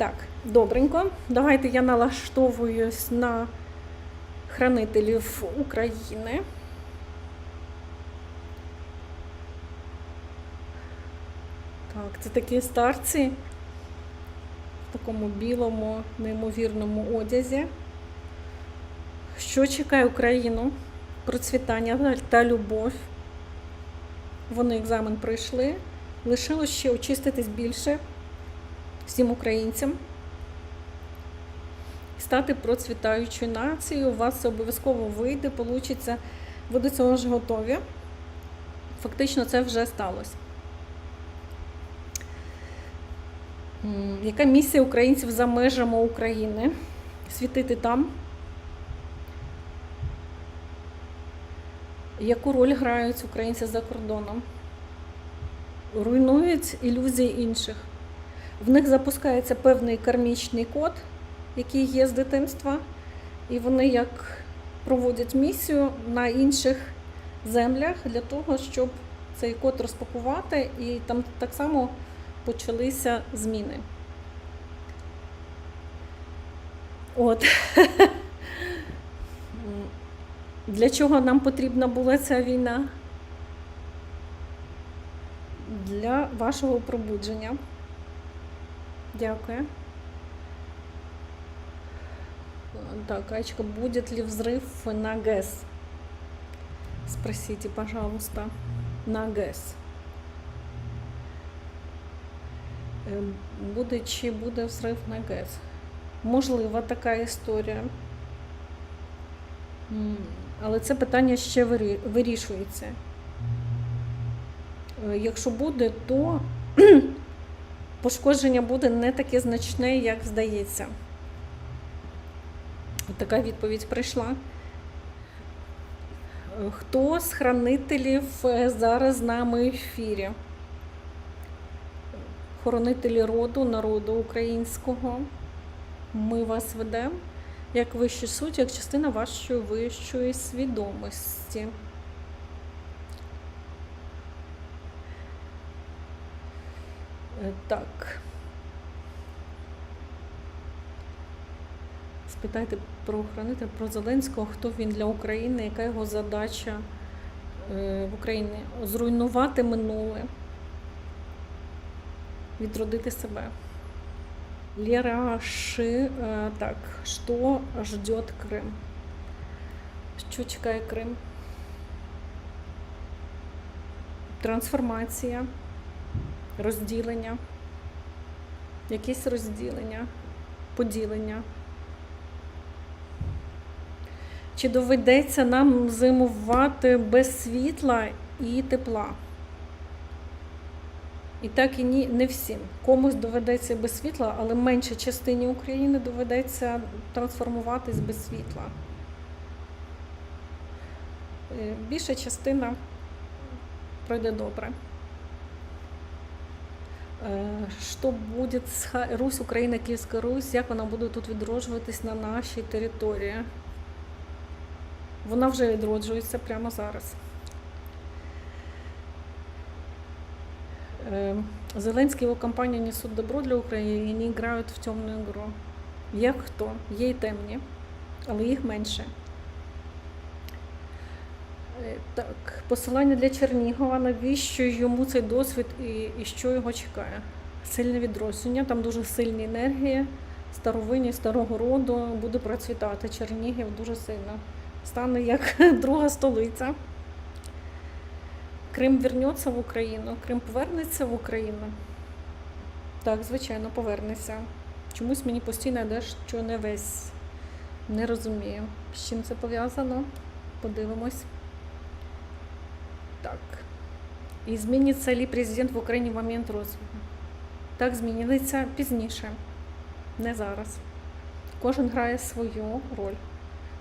Так, добренько. Давайте я налаштовуюсь на хранителів України. Так, це такі старці в такому білому, неймовірному одязі. Що чекає Україну? Процвітання та любов. Вони екзамен пройшли. Лишилось ще очиститись більше всім українцям. Стати процвітаючою нацією. У вас це обов'язково вийде, получиться. Ви до цього ж готові. Фактично, це вже сталося. Яка місія українців за межами України? Світити там. Яку роль грають українці за кордоном? Руйнують ілюзії інших. В них запускається певний кармічний код, який є з дитинства, і вони як проводять місію на інших землях для того, щоб цей код розпакувати, і там так само почалися зміни. От. Для чого нам потрібна була ця війна? Для вашого пробудження. Дякую. Так, Ачка, будет ли взрыв на ГЭС? Спросите, пожалуйста. На ГЕС. Е, Буде чи буде взрив на ГЕС? Можлива така історія. Але це питання ще вирі- вирішується. Е, Якщо буде, то пошкодження буде не таке значне, як здається. Така відповідь прийшла. Хто з хранителів е, зараз з нами в ефірі? Хоронителі роду, народу українського. Ми вас ведемо як вищу суть, як частина вашої вищої свідомості. Так. Спитайте про хранителя, про Зеленського, хто він для України, яка його задача е, в Україні? Зруйнувати минуле, відродити себе. Лера Ши, е, так, що ждет Крим? Що чекає Крим? Трансформація, розділення, якесь розділення, поділення. Чи доведеться нам зимувати без світла і тепла? І так і ні, не всім. Комусь доведеться без світла, але меншій частині України доведеться трансформуватись без світла. Е, Більша частина пройде добре. Е, Що буде з Русь, Україна, Київська Русь, як вона буде тут відроджуватись на нашій території? Вона вже відроджується прямо зараз. Э, Зеленський його компанія несуть добро для України і не грають в темну гру. Як хто? Є й темні, але їх менше. Е, Так, посилання для Чернігова, навіщо йому цей досвід і, і що його чекає? Сильне відродження, там дуже сильні енергії, старовинні, старого роду буде процвітати. Чернігів дуже сильно. Стане як друга столиця. Крим вернеться в Україну, Крим повернеться в Україну. Так, звичайно, повернеться. Чомусь мені постійно йде, що не весь. Не розумію, з чим це пов'язано. Подивимось. Так. І зміниться ли президент в Україні в момент розвитку? Так, зміниться пізніше, не зараз. Кожен грає свою роль.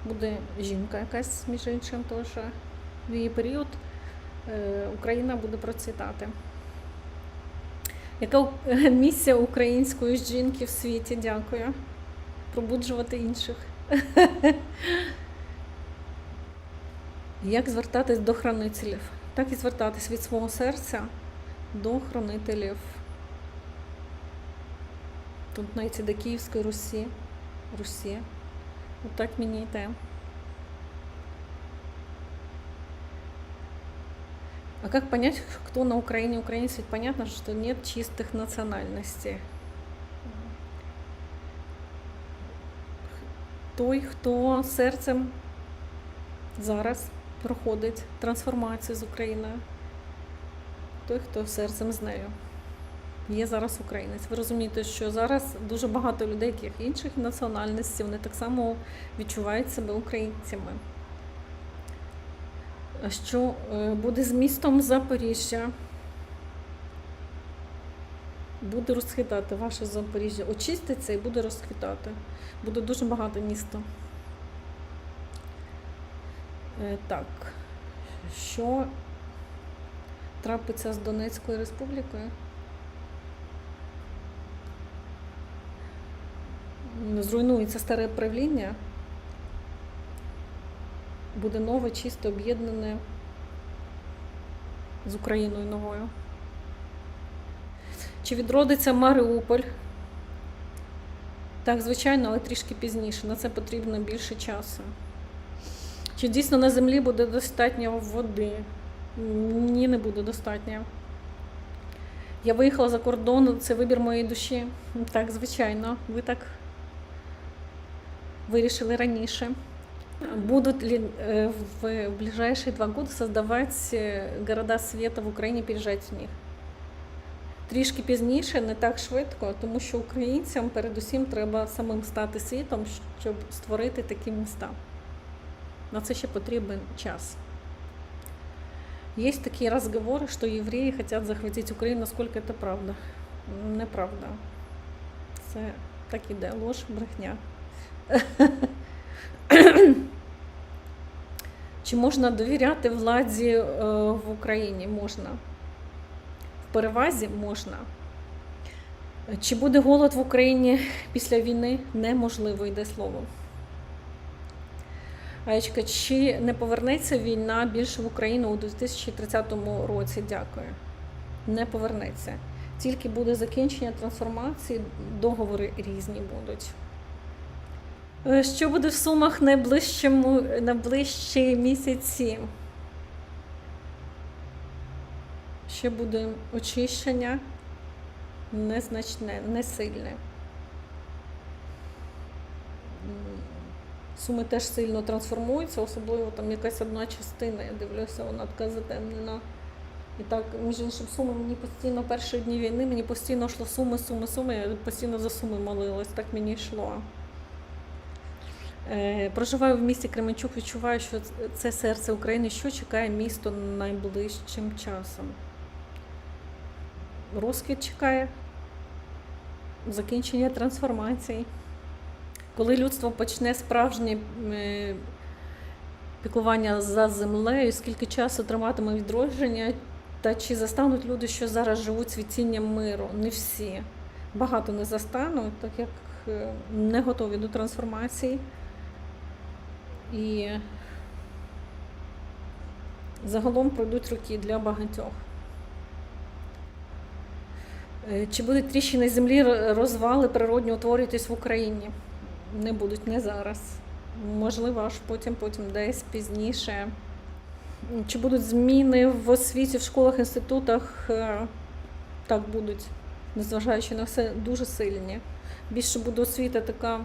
Буде жінка якась, між іншим, теж в її період е, Україна буде процвітати. Яка місія української жінки в світі? Дякую. Пробуджувати інших. Як звертатись до хранителів? Так і звертатись від свого серця до хранителів. Тут знаєте, до Київської Русі. Русі. Вот так мені йде. А как понять, кто на Украине украинец? Ведь понятно, что нет чистых национальностей. Той, хто серцем зараз проходить трансформацію з Україною. Той, хто серцем з нею. Є зараз українець. Ви розумієте, що зараз дуже багато людей, яких інших національностей, вони так само відчувають себе українцями. Що е, буде з містом Запоріжжя? Буде розхитати ваше Запоріжжя. Очиститься і буде розхитати. Буде дуже багато міста. Е, Так. Що трапиться з Донецькою республікою? Зруйнується старе правління. Буде нове, чисто об'єднане з Україною новою. Чи відродиться Маріуполь? Так, звичайно, але трішки пізніше. На це потрібно більше часу. Чи дійсно на землі буде достатньо води? Ні, не буде достатньо. Я виїхала за кордон, це вибір моєї душі. Так, звичайно, ви так вирішили раніше. Будут ли э, в ближайшие два года создавать э, города света в Україні, переїжджати в них? Трішки пізніше, не так швидко, тому що українцям передусім треба самим стати світом, щоб створити такі міста. На це ще потрібен час. Есть такие разговоры, что евреи хотят захватить Украину. Насколько это правда? Неправда. Це так іде, ложь, брехня. Чи можна довіряти владі е, в Україні? Можна. В перевазі можна. Чи буде голод в Україні після війни? Неможливо йде слово. Аєчка, чи не повернеться війна більше в Україну у 2030 році? Дякую. Не повернеться. Тільки буде закінчення трансформації, договори різні будуть. Е, Що буде в Сумах найближчому, найближчі місяці? Ще буде очищення незначне, не сильне. Суми теж сильно трансформуються, особливо там якась одна частина, я дивлюся, вона така затемнена. І так, між іншим, суми мені постійно перші дні війни, мені постійно йшло суми, суми, суми, я постійно за суми молилась, так мені йшло. Е, Проживаю в місті Кременчук, відчуваю, що це серце України. Що чекає місто найближчим часом? Розквіт чекає, закінчення трансформації. Коли людство почне справжнє е, піклування за землею, скільки часу триватиме відродження, та чи застануть люди, що зараз живуть цвітінням миру? Не всі. Багато не застануть, так як е, не готові до трансформації. І загалом пройдуть роки для багатьох. Е, Чи будуть тріщини землі розвали природні утворюватись в Україні? Не будуть не зараз. Можливо, аж потім, потім десь пізніше. Чи будуть зміни в освіті, в школах, інститутах? Е, Так будуть, незважаючи на все, дуже сильні. Більше буде освіта така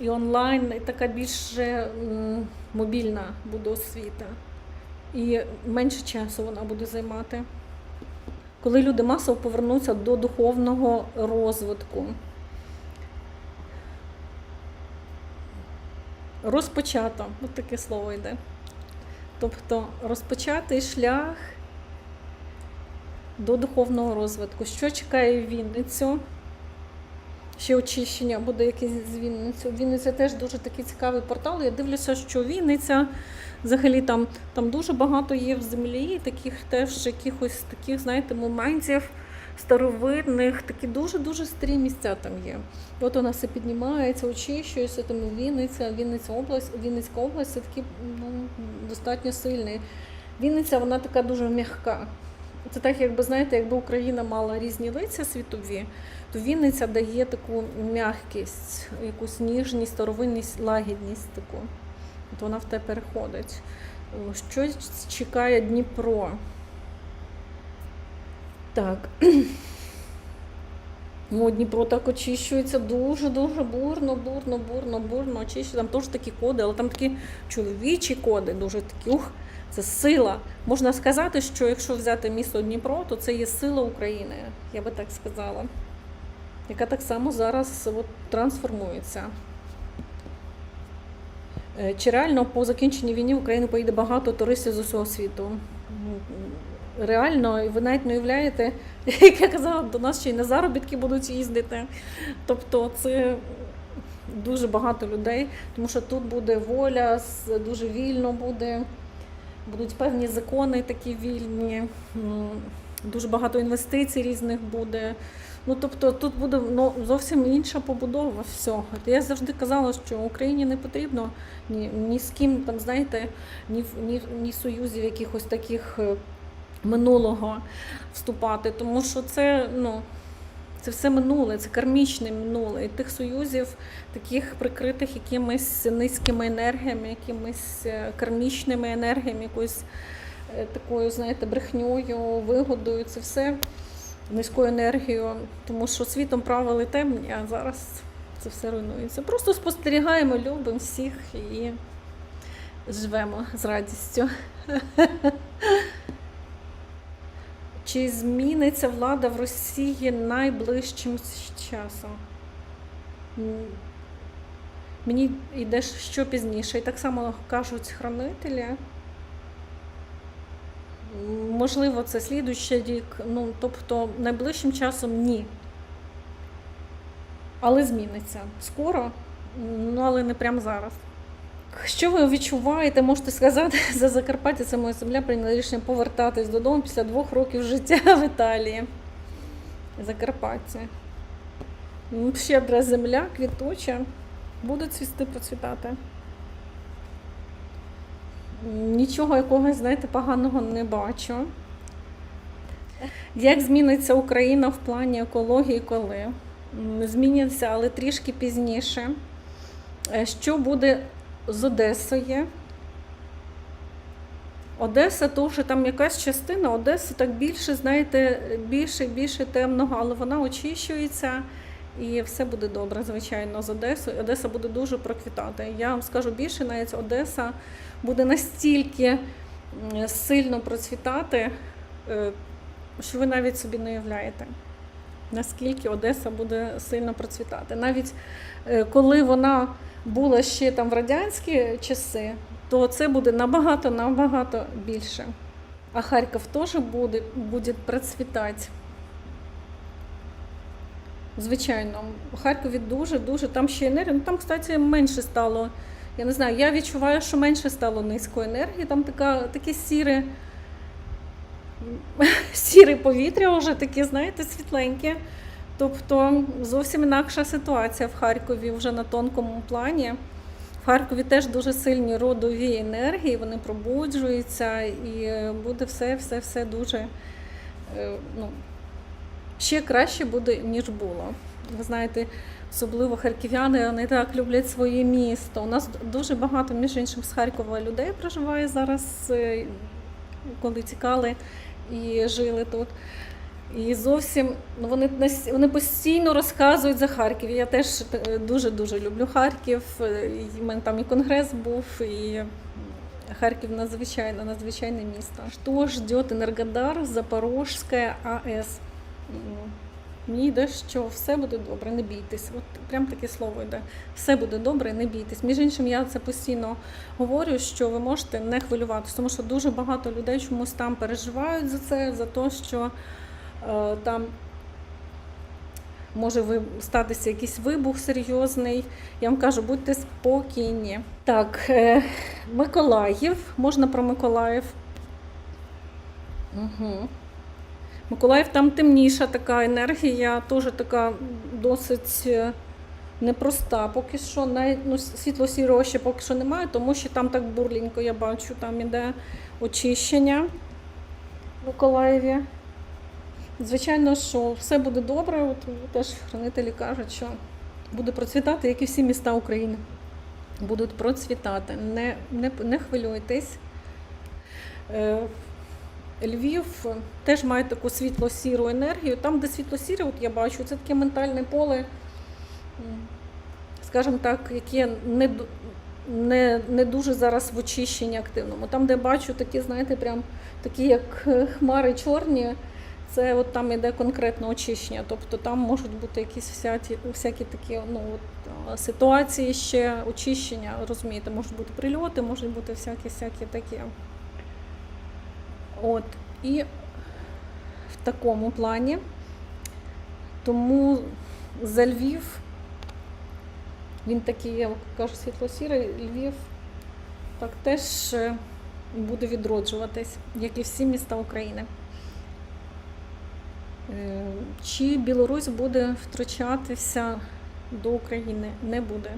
і онлайн, і така більше мобільна буде освіта. І менше часу вона буде займати. Коли люди масово повернуться до духовного розвитку. Розпочато, от таке слово йде. Тобто розпочатий шлях до духовного розвитку. Що чекає Вінницю? Ще очищення буде якесь з Вінницю. Вінниця теж дуже такий цікавий портал. Я дивлюся, що Вінниця взагалі там, там дуже багато є в землі, таких теж якихось таких, знаєте, моментів старовинних, такі дуже-дуже старі місця там є. От вона все піднімається, очищується, тому Вінниця, Вінниця область, Вінницька область це такі ну, достатньо сильні. Вінниця, вона така дуже м'яка. Це так, якби знаєте, якби Україна мала різні лиця світові, то Вінниця дає таку м'якість, якусь ніжність, старовинність, лагідність таку. От вона в те переходить. О, Що чекає Дніпро? Так. Ну, Дніпро так очищується дуже-дуже бурно, бурно, бурно, бурно очищується. Там теж такі коди, але там такі чоловічі коди, дуже такі, ух, це сила. Можна сказати, що якщо взяти місто Дніпро, то це є сила України, я би так сказала, яка так само зараз от, трансформується. Е, Чи реально по закінченні війни в Україну поїде багато туристів з усього світу? Реально, ви навіть не уявляєте, як я казала, до нас ще й на заробітки будуть їздити. Тобто це дуже багато людей, тому що тут буде воля, дуже вільно буде, будуть певні закони такі вільні, дуже багато інвестицій різних буде. Ну, тобто тут буде ну, зовсім інша побудова всього. Я завжди казала, що Україні не потрібно ні, ні з ким там, знаєте, ні, ні, ні союзів якихось таких е, минулого вступати, тому що це, ну, це все минуле, це кармічне минуле. І тих союзів, таких прикритих якимись низькими енергіями, якимись е, кармічними енергіями, якоюсь е, такою, знаєте, брехньою, вигодою, це все низькою енергією, тому що світом правили темні, а зараз це все руйнується. Просто спостерігаємо, любимо всіх і живемо з радістю. Чи зміниться влада в Росії найближчим часом? Мені йде що пізніше. І так само кажуть хранителі. Можливо, це слідуючий рік, ну тобто найближчим часом ні. Але зміниться скоро, ну але не прямо зараз. Що ви відчуваєте, можете сказати за Закарпаття, це моя земля прийняла рішення повертатись додому після двох років життя в Італії. Закарпаття. Щедра земля, квітуча, буде цвісти, процвітати. Нічого якогось, знаєте, поганого не бачу. Як зміниться Україна в плані екології коли? Зміниться, але трішки пізніше. Е, Що буде з Одесою? Одеса, то вже там якась частина Одеси так більше, знаєте, більше і більше темного, але вона очищується і все буде добре, звичайно, з Одесою. Одеса буде дуже проквітати. Я вам скажу більше, навіть Одеса буде настільки сильно процвітати, е, що ви навіть собі не уявляєте, наскільки Одеса буде сильно процвітати. Навіть е, коли вона була ще там в радянські часи, то це буде набагато набагато більше. А Харків теж буде, буде процвітати. Звичайно, у Харкові дуже-дуже там ще енергія. Ну там, кстати, менше стало. Я не знаю, я відчуваю, що менше стало низької енергії. Там така, таке сіре, сіре повітря вже таке, знаєте, світленьке. Тобто зовсім інакша ситуація в Харкові вже на тонкому плані. В Харкові теж дуже сильні родові енергії, вони пробуджуються і буде все, все, все дуже е, ну, ще краще буде, ніж було. Ви знаєте, особливо харків'яни вони так люблять своє місто. У нас дуже багато, між іншим, з Харкова людей проживає зараз, е, коли тікали і жили тут. І зовсім ну, вони, вони постійно розказують за Харків. Я теж е, дуже-дуже люблю Харків. Е, і в мене там і конгрес був, і Харків надзвичайно, надзвичайне місто. Що ждет Енергодар, Запорожська АЕС? М, Мені йде, що все буде добре, не бійтесь. От прям таке слово йде. Все буде добре, не бійтесь. Між іншим, я це постійно говорю, що ви можете не хвилюватися, тому що дуже багато людей чомусь там переживають за це, за те, що е, там може статися якийсь вибух серйозний. Я вам кажу, будьте спокійні. Так, е, Миколаїв. Можна про Миколаїв. Угу. Миколаїв там темніша така енергія, теж така досить е, непроста. Поки що ну, світло-сірого ще поки що немає, тому що там так бурленько я бачу, там іде очищення. в Миколаєві. Звичайно, що все буде добре. От теж хранителі кажуть, що буде процвітати, як і всі міста України. Будуть процвітати. Не, не, не хвилюйтесь. Е, Львів теж має таку світло-сіру енергію. Там, де світло-сіре, от я бачу, це таке ментальне поле, скажімо так, яке не, не, не дуже зараз в очищенні активному. Там, де бачу такі, знаєте, прям такі, як е, хмари чорні, це от там іде конкретне очищення. Тобто там можуть бути якісь всякі, всякі такі ну, от, ситуації ще очищення, розумієте, можуть бути прильоти, можуть бути всякі всякі такі. От. І в такому плані. Тому за Львів, він такий, я кажу, світло-сірий, Львів так теж е, буде відроджуватись, як і всі міста України. Е, Чи Білорусь буде втручатися до України? Не буде.